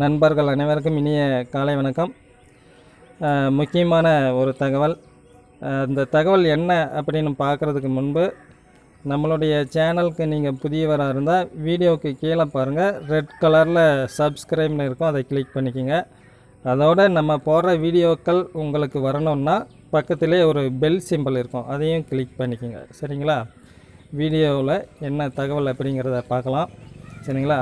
நண்பர்கள் அனைவருக்கும் இனிய காலை வணக்கம். முக்கியமான ஒரு தகவல். அந்த இந்த தகவல் என்ன அப்படின்னு பார்க்குறதுக்கு முன்பு நம்மளுடைய சேனலுக்கு நீங்கள் புதியவராக இருந்தால் வீடியோவுக்கு கீழே பாருங்கள் ரெட் கலரில் சப்ஸ்கிரைப்னு இருக்கும் அதை கிளிக் பண்ணிக்கோங்க. அதோட நம்ம போடுற வீடியோக்கள் உங்களுக்கு வரணும்னா பக்கத்திலே ஒரு பெல் சிம்பிள் இருக்கும் அதையும் கிளிக் பண்ணிக்கோங்க. சரிங்களா? வீடியோவில் என்ன தகவல் அப்படிங்கிறத பார்க்கலாம். சரிங்களா?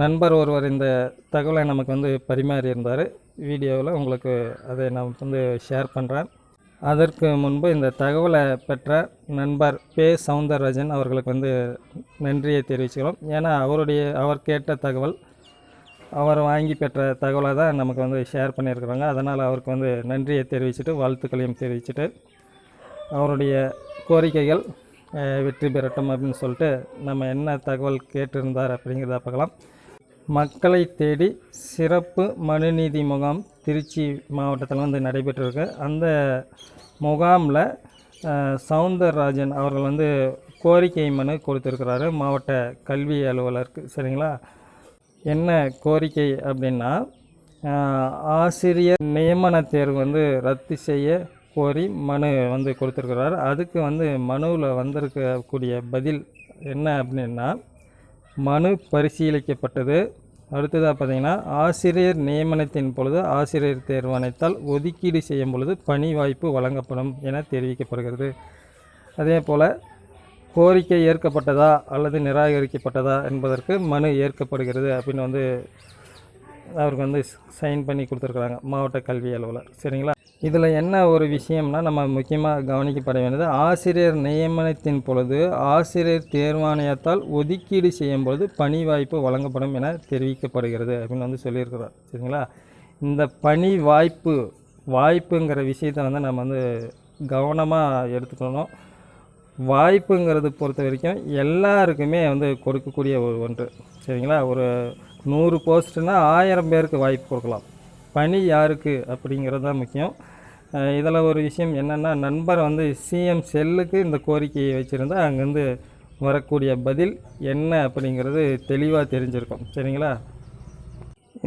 நண்பர் ஒருவர் இந்த தகவலை நமக்கு வந்து பரிமாறி இருந்தார். வீடியோவில் உங்களுக்கு அதை நான் வந்து ஷேர் பண்ணுறேன் அதற்கு முன்பு இந்த தகவலை பெற்ற நண்பர் பே சவுந்தரராஜன் அவர்களுக்கு வந்து நன்றியை தெரிவிச்சுக்கிறோம். ஏன்னா அவருடைய அவர் கேட்ட தகவல் அவர் வாங்கி பெற்ற தகவலை தான் நமக்கு வந்து ஷேர் பண்ணியிருக்கிறாங்க. அதனால் அவருக்கு வந்து நன்றியை தெரிவிச்சுட்டு வாழ்த்துக்களையும் தெரிவிச்சுட்டு அவருடைய கோரிக்கைகள் வெற்றி பெறட்டும் அப்படின்னு சொல்லிட்டு நம்ம என்ன தகவல் கேட்டிருந்தார் அப்படிங்கிறத பார்க்கலாம். மக்களை தேடி சிறப்பு மனுநீதி முகாம் திருச்சி மாவட்டத்தில் வந்து நடைபெற்றிருக்கு. அந்த முகாமில் சவுந்தரராஜன் அவர்கள் வந்து கோரிக்கை மனு கொடுத்துருக்கிறாரு மாவட்ட கல்வி அலுவலருக்கு. சரிங்களா? என்ன கோரிக்கை அப்படின்னா ஆசிரியர் நியமன தேர்வு வந்து ரத்து செய்ய கோரி மனு வந்து கொடுத்துருக்கிறார். அதுக்கு வந்து மனுவில் வந்திருக்கக்கூடிய பதில் என்ன அப்படின்னா மனு பரிசீலிக்கப்பட்டது. அடுத்ததாக பார்த்தீங்கன்னா ஆசிரியர் நியமனத்தின் பொழுது ஆசிரியர் தேர்வாணையத்தால் ஒதுக்கீடு செய்யும் பொழுது பணி வாய்ப்பு வழங்கப்படும் என தெரிவிக்கப்படுகிறது. அதே போல் கோரிக்கை ஏற்கப்பட்டதா அல்லது நிராகரிக்கப்பட்டதா என்பதற்கு மனு ஏற்கப்படுகிறது அப்படின்னு வந்து அவருக்கு வந்து சைன் பண்ணி கொடுத்துருக்குறாங்க மாவட்ட கல்வி அலுவலர். சரிங்களா? இதில் என்ன ஒரு விஷயம்னா நம்ம முக்கியமாக கவனிக்கப்பட வேண்டியது ஆசிரியர் நியமனத்தின் பொழுது ஆசிரியர் தேர்வாணையத்தால் ஒதுக்கீடு செய்யும் பொழுது பணி வாய்ப்பு வழங்கப்படும் என தெரிவிக்கப்படுகிறது அப்படின்னு வந்து சொல்லியிருக்கிறார். சரிங்களா? இந்த பணி வாய்ப்பு வாய்ப்புங்கிற விஷயத்தை வந்து நம்ம வந்து கவனமாக எடுத்துக்கணும். வாய்ப்புங்கிறது பொறுத்த வரைக்கும் எல்லாருக்குமே வந்து கொடுக்கக்கூடிய ஒரு ஒன்று. சரிங்களா? ஒரு நூறு போஸ்ட்டுனா ஆயிரம் பேருக்கு வாய்ப்பு கொடுக்கலாம். பணி யாருக்கு அப்படிங்கிறது தான் முக்கியம். இதில் ஒரு விஷயம் என்னென்னா நண்பர் வந்து சிஎம் செல்லுக்கு இந்த கோரிக்கையை வச்சுருந்தா அங்கேருந்து வரக்கூடிய பதில் என்ன அப்படிங்கிறது தெளிவாக தெரிஞ்சிருக்கும். சரிங்களா?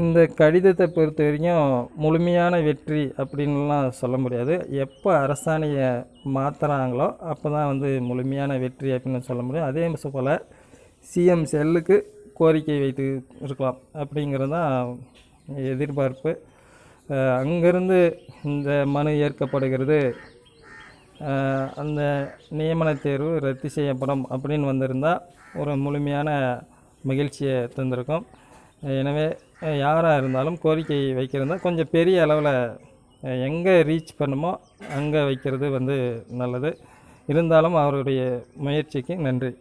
இந்த கடிதத்தை பொறுத்த வரைக்கும் முழுமையான வெற்றி அப்படின்லாம் சொல்ல முடியாது. எப்போ அரசாணையை மாற்றுறாங்களோ அப்போ தான் வந்து முழுமையான வெற்றி அப்படின்னு சொல்ல முடியும். அதே போல் சிஎம் செல்லுக்கு கோரிக்கை வைத்து இருக்கலாம் அப்படிங்கிறது தான் எதிர்பார்ப்பு. அங்கேருந்து அங்கிருந்து இந்த மனு ஏற்கப்படுகிறது. அந்த நியமன தேர்வு ரத்து செய்யப்படும் அப்படின்னு வந்திருந்தால் ஒரு முழுமையான மகிழ்ச்சியை தந்திருக்கும். எனவே யாராக இருந்தாலும் கோரிக்கை வைக்கிறதா கொஞ்சம் பெரிய அளவில் எங்கே ரீச் பண்ணுமோ அங்கே வைக்கிறது வந்து நல்லது. இருந்தாலும் அவருடைய முயற்சிக்கு நன்றி.